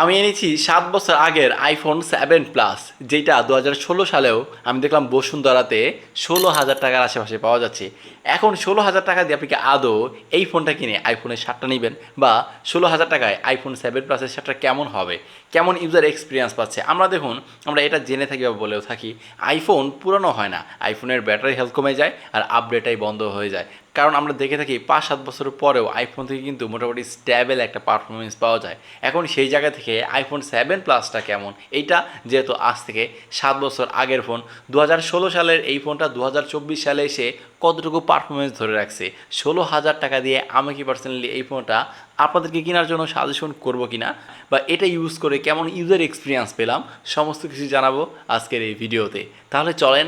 আমি এনেছি সাত বছর আগের আইফোন সেভেন প্লাস যেটা দু হাজার ষোলো সালেও আমি দেখলাম বসুন্ধরাতে ষোলো হাজার টাকার আশেপাশে পাওয়া যাচ্ছে। এখন ষোলো হাজার টাকা দিয়ে আপনি কি আদৌ এই ফোনটা কিনে আইফোনের শার্টটা নেবেন বা ষোলো হাজার টাকায় আইফোন সেভেন প্লাসের শার্টটা কেমন হবে? কেমন ইউজার এক্সপিরিয়েন্স পাচ্ছে? আমরা দেখুন, আমরা এটা জেনে থাকি বা বলেও থাকি আইফোন পুরনো হয় না। আইফোনের ব্যাটারি হেলথ কমে যায় আর আপডেটাই বন্ধ হয়ে যায়। কারণ আমরা দেখে থাকি পাঁচ সাত বছর পরেও আইফোন থেকে কিন্তু মোটামুটি স্ট্যাবেল একটা পারফরমেন্স পাওয়া যায়। এখন সেই জায়গা থেকে আইফোন সেভেন প্লাসটা কেমন? এইটা যেহেতু আজ থেকে সাত বছর আগের ফোন দু হাজার ষোলো সালের এই ফোনটা দু হাজার চব্বিশ সালে এসে কতটুকু পারফরমেন্স ধরে রাখছে? ষোলো হাজার টাকা দিয়ে আমি কি পার্সোনালি এই ফোনটা আপনাদেরকে কেনার জন্য সাজেশন করব কিনা? বা এটা ইউজ করে কেমন ইউজার এক্সপিরিয়েন্স পেলাম? সমস্ত কিছু জানাব আজকের এই ভিডিওতে। তাহলে চলেন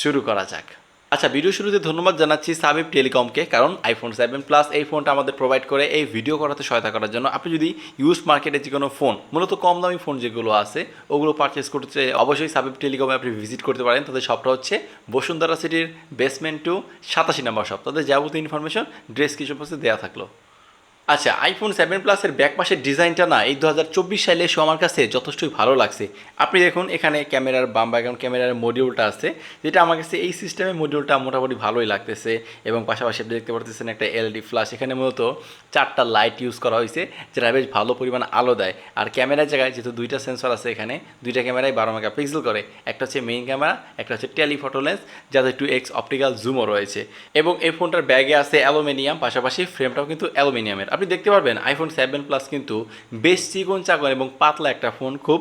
শুরু করা যাক। আচ্ছা ভিডিও শুরুতে ধন্যবাদ জানাচ্ছি সাবিব টেলিকমকে কারণ আইফোন সেভেন প্লাস এই ফোনটা আমাদের প্রোভাইড করে এই ভিডিও করাতে সহায়তা করার জন্য। আপনি যদি ইউজ মার্কেটে যে কোনো ফোন মূলত কম দামি ফোন যেগুলো আছে, ওগুলো পারচেস করতে অবশ্যই সাবিব টেলিকমে আপনি ভিজিট করতে পারেন। তাদের শপটা হচ্ছে বসুন্ধরা সিটির বেসমেন্ট টু সাতাশি নাম্বার শপ তাদের যাবতীয় ইনফরমেশন ড্রেস কিছু পাশে দেওয়া থাকল। আচ্ছা আইফোন সেভেন প্লাসের ব্যাক পাশের ডিজাইনটা না এই দু হাজার চব্বিশ সালে এসে আমার কাছে যথেষ্টই ভালো লাগছে। আপনি দেখুন, এখানে ক্যামেরার বাম ব্যাকগ্রাউন্ড ক্যামেরার মডিউলটা আছে, যেটা আমার কাছে এই সিস্টেমের মডিউলটা মোটামুটি ভালোই লাগতেছে এবং পাশাপাশি আপনি দেখতে পারতেছেন একটা এলইডি ফ্ল্যাশ এখানে মূলত চারটা লাইট ইউজ করা হয়েছে, যেটা বেশ ভালো পরিমাণ আলো দেয়। আর ক্যামেরার জায়গায় যেহেতু দুইটা সেন্সর আছে এখানে, দুইটা ক্যামেরায় বারো মেগা পিক্সেল করে, একটা হচ্ছে মেইন ক্যামেরা একটা হচ্ছে টেলিফটো লেন্স যাতে টু এক্স অপটিক্যাল জুমও রয়েছে। এবং এই ফোনটার ব্যাগে আছে অ্যালুমিনিয়াম পাশাপাশি ফ্রেমটাও কিন্তু অ্যালুমিনিয়ামের আপনি দেখতে পারবেন আইফোন সেভেন প্লাস কিন্তু বেশ চিকন চাকন এবং পাতলা একটা ফোন খুব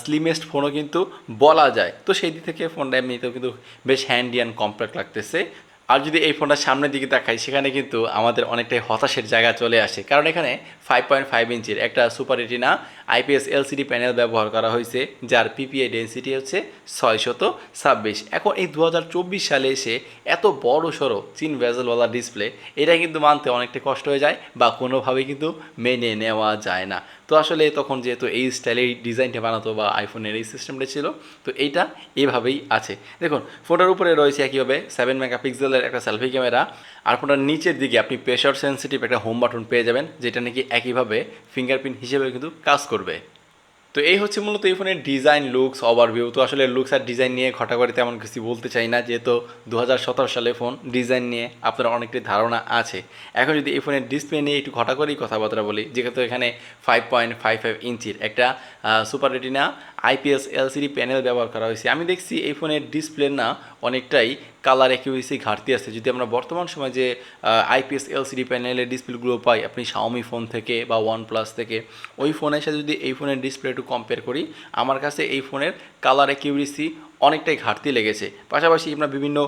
স্লিমেস্ট ফোনও কিন্তু বলা যায়। তো সেই দিক থেকে ফোনটা এমনিতেও কিন্তু বেশ হ্যান্ডি অ্যান্ড কম্প্যাক্ট লাগতেছে। আর যদি এই ফোনটা সামনের দিকে তাকাই, সেখানে কিন্তু আমাদের অনেকটাই হতাশের জায়গা চলে আসে। কারণ এখানে ফাইভ পয়েন্ট ফাইভ ইঞ্চির একটা super retina IPS LCD panel ব্যবহার করা হয়েছে, যার পিপিআই ডেন্সিটি হচ্ছে ছয়শত ছাব্বিশ। এখন এই দু হাজার চব্বিশ সালে এসে এত বড় সড়ো চিন ভেজেলওয়ালা ডিসপ্লে এটা কিন্তু মানতে অনেকটা কষ্ট হয়ে যায় বা কোনোভাবেই কিন্তু মেনে নেওয়া যায় না। তো আসলে তখন যেহেতু এই স্টাইলে ডিজাইনটা বানাতো বা আইফোনের এই সিস্টেমটা ছিল, তো এইটা এভাবেই আছে। দেখুন ফোটার উপরে রয়েছে একইভাবে সেভেন মেগাপিক্সেলের একটা সেলফি ক্যামেরা আর ফোনটার নিচের দিকে আপনি প্রেশার সেন্সিটিভ একটা হোম বাটন পেয়ে যাবেন, যেটা নাকি একইভাবে ফিঙ্গারপ্রিন্ট হিসেবে কিন্তু কাজ করবে। তো এই হচ্ছে মূলত এই ফোনের ডিজাইন লুকস ওভারভিউ তো আসলে লুকস আর ডিজাইন নিয়ে ঘটাঘটি তেমন কিছু বলতে চাই না, যেহেতু দু হাজার সতেরো সালে ফোন ডিজাইন নিয়ে আপনার অনেকটি ধারণা আছে। এখন যদি এই ফোনের ডিসপ্লে নিয়ে একটু ঘটাঘটি কথাবার্তা বলি, যেহেতু এখানে ফাইভ পয়েন্ট ফাইভ ফাইভ ইঞ্চির একটা super retina IPS LCD panel ব্যবহার করা হয়েছে। আমি দেখছি এই ফোনের ডিসপ্লে না অনেকটাই কালার অ্যাকিউরেসি ঘাটতি আছে। যদি আমরা বর্তমান সময় যে আইপিএস এলসিডি প্যানেলের ডিসপ্লেগুলো পাই, আপনি শাওমি ফোন থেকে বা ওয়ান প্লাস থেকে, ওই ফোনের সাথে যদি এই ফোনের ডিসপ্লে একটু কম্পেয়ার করি, আমার কাছে এই ফোনের কালার অ্যাকিউরেসি অনেকটাই ঘাটতি লেগেছে। পাশাপাশি আমরা বিভিন্ন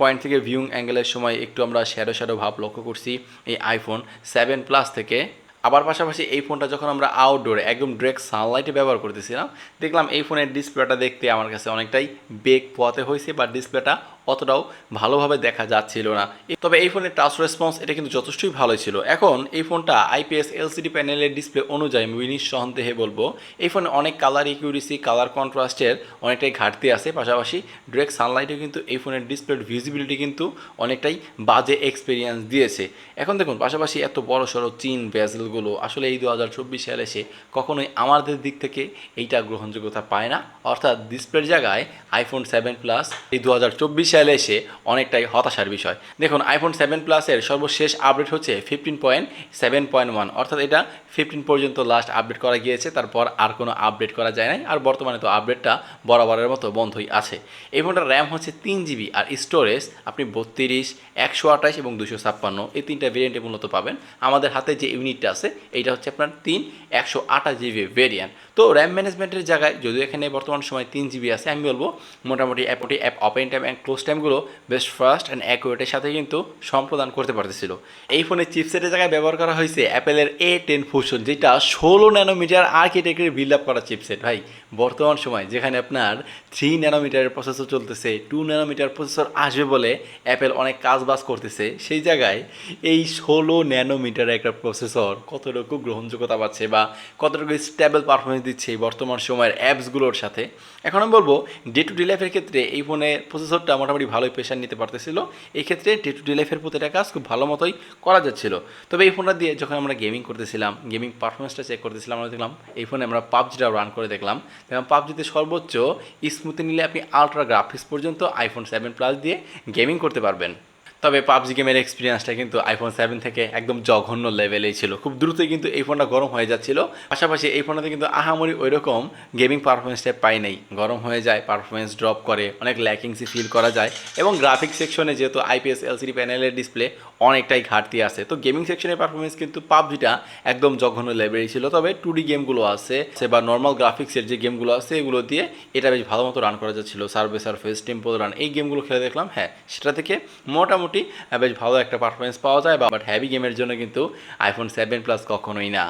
পয়েন্ট থেকে ভিউং অ্যাঙ্গেলের সময় একটু আমরা শ্যাডো শ্যাডো ভাব লক্ষ্য করছি। এই আইফোন সেভেন প্লাস থেকে আবার পাশাপাশি এই ফোনটা যখন আমরা আউটডোরে একদম ডিরেক্ট সানলাইটে ব্যবহার করতেছিলাম, দেখলাম এই ফোনের ডিসপ্লেটা দেখতে আমার কাছে অনেকটাই বেগ পোয়াতে হয়েছে, বা ডিসপ্লেটা অতটাও ভালোভাবে দেখা যাচ্ছিল না। তবে এই ফোনের টাচ রেসপন্স এটা কিন্তু যথেষ্টই ভালো ছিল। এখন এই ফোনটা আইপিএস এলসিডি প্যানেলের ডিসপ্লে অনুযায়ী আমি নিঃসন্দেহে বলব, এই ফোনে অনেক কালার ইকিউরিসি কালার কন্ট্রাস্টের অনেকটাই ঘাটতি আছে। পাশাপাশি ডিরেক্ট সানলাইটে কিন্তু এই ফোনের ডিসপ্লের ভিজিবিলিটি কিন্তু অনেকটাই বাজে এক্সপিরিয়েন্স দিয়েছে। এখন দেখুন, পাশাপাশি এত বড় সড়ো চিন ভেজেলগুলো আসলে এই দু হাজার চব্বিশ সালে এসে কখনোই আমাদের দিক থেকে এইটা গ্রহণযোগ্যতা পায় না। অর্থাৎ ডিসপ্লের জায়গায় আইফোন সেভেন প্লাস এই দু হাজার চব্বিশ সালে এসে অনেকটাই হতাশার বিষয়। দেখুন আইফোন সেভেন প্লাসের সর্বশেষ আপডেট হচ্ছে fifteen point seven point one অর্থাৎ এটা ফিফটিন পর্যন্ত লাস্ট আপডেট করা গিয়েছে, তারপর আর কোনো আপডেট করা যায় নাই। আর বর্তমানে তো আপডেটটা বরাবরের মতো বন্ধই আছে। এই ফোনটার র্যাম হচ্ছে তিন জিবি আর স্টোরেজ আপনি বত্রিশ, একশো আঠাশ এবং দুশো ছাপ্পান্ন। এই তিনটা ভেরিয়েন্টে মূলত পাবেন। আমাদের হাতে যে ইউনিটটা আছে, এইটা হচ্ছে আপনার তিন, একশো আঠাশ জিবি ভেরিয়েন্ট তো র্যাম ম্যানেজমেন্টের জায়গায়, যদিও এখানে বর্তমান সময় তিন জিবি আছে, আমি বলব, মোটামুটি অ্যাপটি app open time and close টাইমগুলো বেশ ফাস্ট অ্যান্ড অ্যাকুরেটের সাথে কিন্তু সম্প্রদান করতে পারতেছিল। এই ফোনের চিপসেটের জায়গায় ব্যবহার করা হয়েছে অ্যাপেলের এ টেন ফুশন যেটা ষোলো ন্যানোমিটার আর্কিটেক্টের বিল্ড আপ করা চিপসেট ভাই, বর্তমান সময় যেখানে আপনার থ্রি ন্যানোমিটারের প্রসেসর চলতেছে টু ন্যানোমিটার প্রসেসর আসবে বলে অ্যাপেল অনেক কাজ বাজ করতেছে, সেই জায়গায় এই ষোলো ন্যানোমিটারের একটা প্রসেসর কতটুকু গ্রহণযোগ্যতা পাচ্ছে বা কতটুকু স্টেবল পারফরমেন্স দিচ্ছে বর্তমান সময়ের অ্যাপসগুলোর সাথে? এখন আমি বলব ডে টু ডে লাইফের ক্ষেত্রে এই ফোনের প্রসেসরটা মোটামুটি মোটামুটি ভালোই প্রেশার নিতে পারতেছিল। এই ক্ষেত্রে ডে টু ডে লাইফের প্রতিটা কাজ খুব ভালো মতোই করা যাচ্ছিল। তবে এই ফোনটা দিয়ে যখন আমরা গেমিং করতেছিলাম গেমিং পারফরমেন্সটা চেক করতেছিলাম, আমরা দেখলাম, এই ফোনে আমরা পাবজিটা রান করে দেখলাম। দেখলাম পাবজিতে সর্বোচ্চ স্মুথে নিলে আপনি আলট্রা গ্রাফিক্স পর্যন্ত আইফোন সেভেন প্লাস দিয়ে গেমিং করতে পারবেন। তবে পাবজি গেমের এক্সপিরিয়েন্সটা কিন্তু আইফোন সেভেন থেকে একদম জঘন্য লেভেলেই ছিল। খুব দ্রুতই কিন্তু এই ফোনটা গরম হয়ে যাচ্ছিল। পাশাপাশি এই ফোনটাতে কিন্তু আহামরি ওই রকম গেমিং পারফরমেন্সটা পাই নাই। গরম হয়ে যায় পারফরমেন্স ড্রপ করে, অনেক ল্যাকিংসি ফিল করা যায় এবং গ্রাফিক সেকশনে যেহেতু আইপিএস এলসিডি প্যানেলের ডিসপ্লে অনেকটাই ঘাটতি আছে। তো গেমিং সেকশনের পারফরমেন্স কিন্তু পাবজিটা একদম জঘন্য লেভেলেই ছিল। তবে টু ডি গেমগুলো আছে, সে বা নর্মাল গ্রাফিক্সের যে গেমগুলো আছে, এগুলো দিয়ে এটা বেশ ভালো মতো রান করা যাচ্ছিল। সার্ভে সার্ফেস টেম্পল রান এই গেমগুলো খেলে দেখলাম হ্যাঁ সেটা থেকে মোটামুটি আহ, বেশ ভালো একটা পারফরমেন্স পাওয়া যায় বাট হ্যাভি গেমের জন্য কিন্তু আইফোন সেভেন প্লাস কখনোই না।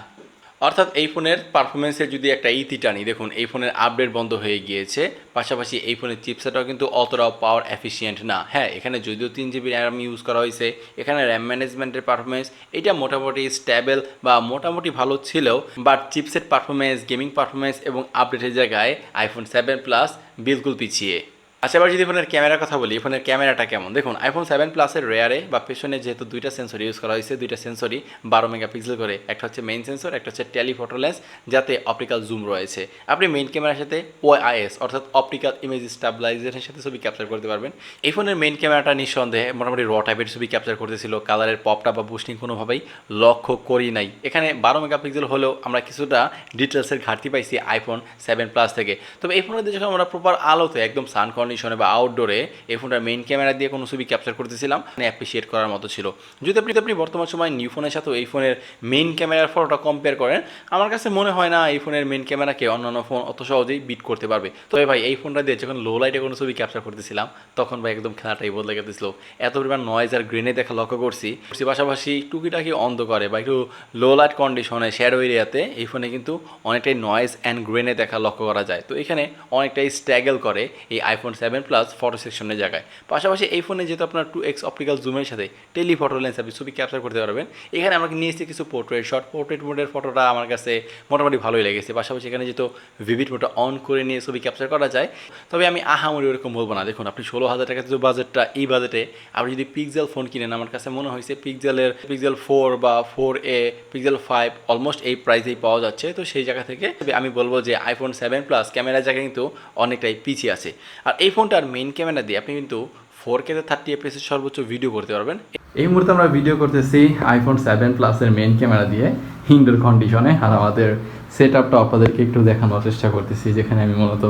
অর্থাৎ এই ফোনের পারফরমেন্সের যদি একটা ইতি টানি দেখুন এই ফোনের আপডেট বন্ধ হয়ে গিয়েছে পাশাপাশি এই ফোনের চিপসেটটাও কিন্তু অতটাও পাওয়ার এফিসিয়েন্ট না। হ্যাঁ এখানে যদিও তিন জিবি র্যাম ইউজ করা হয়েছে এখানে র্যাম ম্যানেজমেন্টের পারফরমেন্স এটা মোটামুটি স্ট্যাবেল বা মোটামুটি ভালো ছিল but chipset performance gaming performance এবং আপডেটের জায়গায় আইফোন সেভেন প্লাস বিলকুল পিছিয়ে। আচ্ছা এবার যদি ফোনের ক্যামেরার কথা বলি, ফোনের ক্যামেরাটা কেমন? দেখুন আইফোন সেভেন প্লাসের রেয়ারে বা পেছনে যেহেতু দুইটা সেন্সর ইউজ করা হয়েছে, দুইটা সেন্সরই বারো মেগাপিক্সেল করে, একটা হচ্ছে মেইন সেন্সর একটা হচ্ছে টেলিফোটো লেন্স যাতে অপটিক্যাল জুম রয়েছে। আপনি মেইন ক্যামেরার সাথে ওআইএস অর্থাৎ অপটিক্যাল ইমেজ স্টাবিলাইজেশনের সাথে ছবি ক্যাপচার করতে পারবেন। এই ফোনের মেইন ক্যামেরাটা নিঃসন্দেহে মোটামুটি র টাইপের ছবি ক্যাপচার করতেছিল কালারের পপটা বা বুস্টিং কোনোভাবেই লক্ষ্য করি নাই। এখানে বারো মেগাপিক্সেল হলেও আমরা কিছুটা ডিটেলসের ঘাটতি পাইছি আইফোন সেভেন প্লাস থেকে। তবে এই ফোনের যখন আমরা প্রপার আলোতে একদম সান কন্ডিশনে বা আউটডোরে এই ফোনটার মেইন ক্যামেরা দিয়ে কোনো ছবি ক্যাপচার করতেছিলাম। মানে অ্যাপ্রিসিয়েট করার মতো ছিল। যদি আপনি আপনি বর্তমান সময় নিউ ফোনের সাথে এই ফোনের মেইন ক্যামেরার ফটোটা কম্পেয়ার করেন, আমার কাছে মনে হয় না এই ফোনের মেইন ক্যামেরাকে অন্যান্য ফোন অত সহজেই বিট করতে পারবে। তবে ভাই, এই ফোনটা দিয়ে যখন লো লাইটে কোনো ছবি ক্যাপচার করতেছিলাম, তখন ভাই একদম খেলাটাই বদলে গেছিল এত পরিমাণ নয়েজ আর গ্রেনে দেখা লক্ষ্য করছি। করছি পাশাপাশি টুকিটাকি অন্ধকারে বা একটু লো লাইট কন্ডিশনে শ্যাডো এরিয়াতে এই ফোনে কিন্তু অনেকটাই নয়েজ অ্যান্ড গ্রেনে দেখা লক্ষ্য করা যায়। তো এখানে অনেকটাই স্ট্যাগল করে এই আইফোন সেভেন প্লাস ফটো সেকশনের জায়গায়। পাশাপাশি এই ফোনে যেহেতু আপনার টু এক্স অপটিক্যাল জুমের সাথে টেলিফটো লেন্স আপনি ছবি ক্যাপচার করতে পারবেন, এখানে আমরা নিয়েছি কিছু পোর্ট্রেট শর্ট পোর্ট্রেট মোডের ফটোটা আমার কাছে মোটামুটি ভালোই লেগেছে। পাশাপাশি এখানে যেহেতু ভিভিড মোডটা অন করে নিয়ে ছবি ক্যাপচার করা যায়, তবে আমি আহামরি ওরকম বলব না। দেখুন, আপনি ষোলো হাজার টাকা যে বাজেটটা এই বাজেটে আপনি যদি পিক্সেল ফোন কিনেন, আমার কাছে মনে হয়েছে পিক্সেলের পিক্সেল ফোর বা four a pixel five almost এই প্রাইসেই পাওয়া যাচ্ছে। তো সেই জায়গা থেকে আমি বলব যে আইফোন সেভেন প্লাস ক্যামেরার জায়গায় কিন্তু অনেকটাই পিছিয়ে আছে। আর এই ফোনটার মেইন ক্যামেরা দিয়ে আপনি কিন্তু ফোর কেতে থার্টি এফএসের সর্বোচ্চ ভিডিও করতে পারবেন। এই মুহূর্তে আমরা ভিডিও করতেছি আইফোন সেভেন প্লাসের মেইন ক্যামেরা দিয়ে। ইনডোর কন্ডিশনে আর আমাদের সেট আপটা আপনাদেরকে একটু দেখানোর চেষ্টা করতেছি, যেখানে আমি মূলত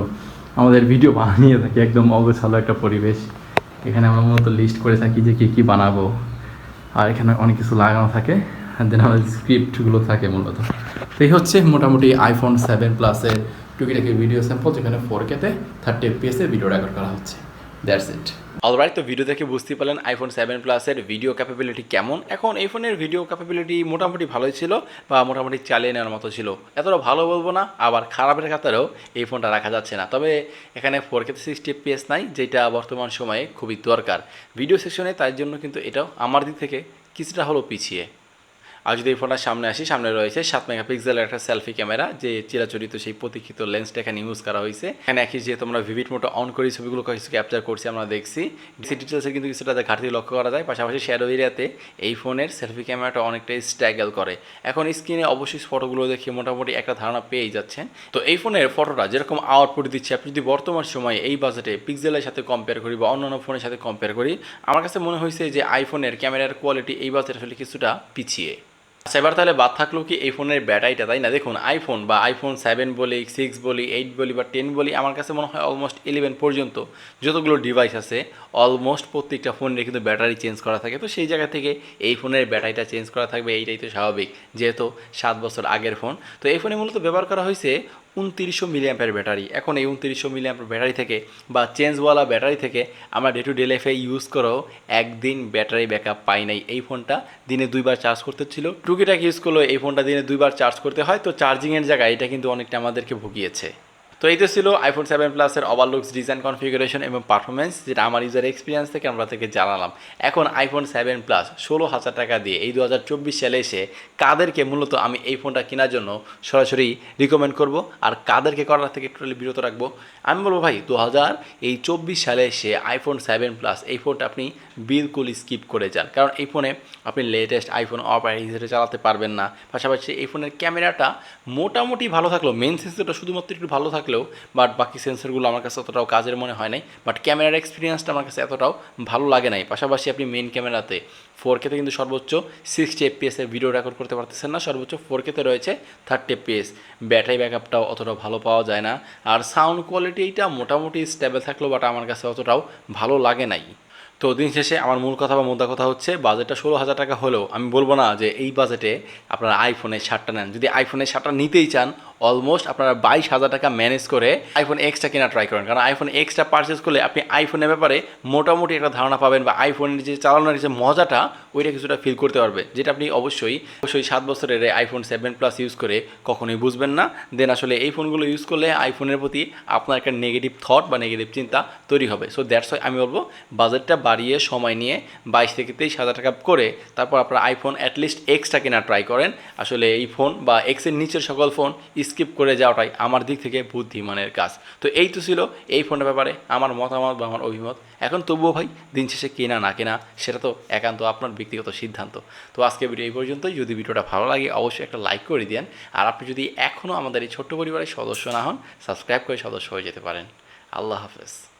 আমাদের ভিডিও বানিয়ে থাকি, একদম অগোছালো একটা পরিবেশ। এখানে আমরা মূলত লিস্ট করে থাকি যে কী কী বানাবো। আর এখানে অনেক কিছু লাগানো থাকে দেন আমাদের স্ক্রিপ্টগুলো থাকে মূলত। তো এই হচ্ছে মোটামুটি আইফোন সেভেন প্লাসের টুকিটাকি ভিডিও স্যাম্পল যেখানে ফোর কেতে থার্টি এফপিএসে ভিডিও রেকর্ড করা হচ্ছে। দ্যাটস ইট অলরাইট তো ভিডিও দেখে বুঝতে পারলেন আইফোন সেভেন প্লাসের ভিডিও ক্যাপাবিলিটি কেমন। এখন এই ফোনের ভিডিও ক্যাপাবিলিটি মোটামুটি ভালোই ছিল বা মোটামুটি চালিয়ে নেওয়ার মতো ছিল। এতটা ভালো বলব না, আবার খারাপের কাতারেও এই ফোনটা রাখা যাচ্ছে না। তবে এখানে ফোর কে সিক্সটি পিএস নাই, যেটা বর্তমান সময়ে খুবই দরকার। ভিডিও সেকশনে তার জন্য কিন্তু এটাও আমার দিক থেকে কিছুটা হলো পিছিয়ে। আর যদি এই ফোনটার সামনে আসি, সামনে রয়েছে সাত মেগাপিক্সেলের একটা সেলফি ক্যামেরা যে চিরাচরিত সেই প্রতীক্ষিত লেন্সটা এখানে ইউজ করা হয়েছে। এখানে একই যে তোমরা ভিভিড মোটো অন করে ছবিগুলো কিছু ক্যাপচার করছি, আমরা দেখছি। ডিসি ডিটেলসে কিন্তু কিছুটা ঘাটতি লক্ষ্য করা যায়, পাশাপাশি শ্যাডো এরিয়াতে এই ফোনের সেলফি ক্যামেরাটা অনেকটাই স্ট্যাগল করে। এখন স্ক্রিনে অবশ্যই ফটোগুলো দেখে মোটামুটি একটা ধারণা পেয়েই যাচ্ছেন। তো এই ফোনের ফটোটা যেরকম আউটপুট দিচ্ছে, আপনি যদি বর্তমান সময়ে এই বাজেটে পিক্সেলের সাথে কম্পেয়ার করি বা অন্যান্য ফোনের সাথে কম্পেয়ার করি, আমার কাছে মনে হয়েছে যে আইফোনের ক্যামেরার কোয়ালিটি এই বাজেটে আসলে কিছুটা পিছিয়ে। আচ্ছা তাহলে বাদ থাকল কি এই ফোনের ব্যাটারিটা তাই না? দেখুন আইফোন বা আইফোন সেভেন বলি সিক্স বলি এইট বলি বা টেন বলি, আমার কাছে মনে হয় অলমোস্ট ইলেভেন পর্যন্ত যতগুলো ডিভাইস আছে অলমোস্ট প্রত্যেকটা ফোনের কিন্তু ব্যাটারি চেঞ্জ করা থাকে। তো সেই জায়গা থেকে এই ফোনের ব্যাটারিটা চেঞ্জ করা থাকবে, এইটাই তো স্বাভাবিক, যেহেতু সাত বছর আগের ফোন তো এই ফোনে মূলত ব্যবহার করা হয়েছে উনতিরিশশো মিলিয়াম্পের ব্যাটারি। এখন এই উনতিরিশশো মিলিয়াম্পের ব্যাটারি থেকে বা চেঞ্জওয়ালা ব্যাটারি থেকে আমরা ডে টু ডে লাইফে ইউজ করেও একদিন ব্যাটারি ব্যাকআপ পাই নাই। এই ফোনটা দিনে দুইবার চার্জ করতে ছিল টুকিটাক ইউজ করলেও এই ফোনটা দিনে দুইবার চার্জ করতে হয়। তো চার্জিংয়ের জায়গায় এটা কিন্তু অনেকটা আমাদেরকে ভুগিয়েছে। তো এই তো ছিল আইফোন সেভেন প্লাসের ওভারলুকস ডিজাইন কনফিগারেশন এবং পারফরমেন্স যেটা আমার ইউজার এক্সপিরিয়েন্স থেকে আমরা থেকে জানালাম। এখন আইফোন সেভেন প্লাস ষোলো হাজার টাকা দিয়ে এই দু হাজার চব্বিশ সালে এসে কাদেরকে মূলত আমি এই ফোনটা কেনার জন্য সরাসরি রিকমেন্ড করব আর কাদেরকে করার থেকে টোটালি বিরত রাখব। আমি বলব ভাই দু হাজার এই চব্বিশ সালে এসে আইফোন সেভেন প্লাস এই ফোনটা আপনি বিলকুল স্কিপ করে যান। কারণ এই ফোনে আপনি লেটেস্ট আইফোন অপারেটিং হিসেবে চালাতে পারবেন না। পাশাপাশি এই ফোনের ক্যামেরাটা মোটামুটি ভালো থাকলেও মেন সেন্সরটা শুধুমাত্র একটু ভালো থাকলেও বাট বাকি সেন্সরগুলো আমার কাছে অতটাও কাজের মনে হয় নাই। বাট ক্যামেরার এক্সপিরিয়েন্সটা আমার কাছে এতটাও ভালো লাগে নাই। পাশাপাশি আপনি মেন ক্যামেরাতে ফোর কেতে কিন্তু সর্বোচ্চ সিক্সটি এফপিএসের ভিডিও রেকর্ড করতে পারতেছেন না। সর্বোচ্চ ফোর কেতে রয়েছে থার্টি এফপিএস ব্যাটারি ব্যাকআপটাও অতটাও ভালো পাওয়া যায় না। আর সাউন্ড কোয়ালিটিটা মোটামুটি স্টেবল থাকলেও বাট আমার কাছে অতটাও ভালো লাগে নাই। তো দিন শেষে আমার মূল কথা বা মোদ্দা কথা হচ্ছে বাজেটটা ষোলো হাজার টাকা হলেও আমি বলব না যে এই বাজেটে আপনারা আইফোনের শার্টটা নেন। যদি আইফোনের শার্টটা নিতেই চান অলমোস্ট আপনারা বাইশ হাজার টাকা ম্যানেজ করে আইফোন এক্সটা কেনা ট্রাই করেন। কারণ আইফোন এক্সটা পারচেস করলে আপনি আইফোনের ব্যাপারে মোটামুটি একটা ধারণা পাবেন বা আইফোনের যে চালানোর যে মজাটা, ওইটা কিছুটা ফিল করতে পারবে। যেটা আপনি অবশ্যই অবশ্যই সাত বছরের আইফোন সেভেন প্লাস ইউজ করে কখনোই বুঝবেন না। দেন আসলে এই ফোনগুলো ইউজ করলে আইফোনের প্রতি আপনার একটা নেগেটিভ থট বা নেগেটিভ চিন্তা তৈরি হবে। সো দ্যাটস ওয়াই আমি বলব বাজেটটা বাড়িয়ে সময় নিয়ে বাইশ থেকে তেইশ হাজার টাকা করে তারপর আপনার আইফোন অ্যাটলিস্ট এক্সটা কেনা ট্রাই করেন। আসলে এই ফোন বা এক্সের নিচের সকল ফোন স্কিপ করে যাওয়াটাই আমার দিক থেকে বুদ্ধিমানের কাজ। তো এই তো ছিল এই ফোনের ব্যাপারে, আমার মতামত বা আমার অভিমত। এখন তবুও ভাই, দিন শেষে কেনা না কেনা, সেটা তো একান্ত আপনার ব্যক্তিগত সিদ্ধান্ত। তো আজকে ভিডিও এই পর্যন্তই। যদি ভিডিওটা ভালো লাগে, অবশ্যই একটা লাইক করে দিন আর আপনি যদি এখনও আমাদের এই ছোট্ট পরিবারের সদস্য না হন সাবস্ক্রাইব করে সদস্য হয়ে যেতে পারেন। আল্লাহ হাফেজ।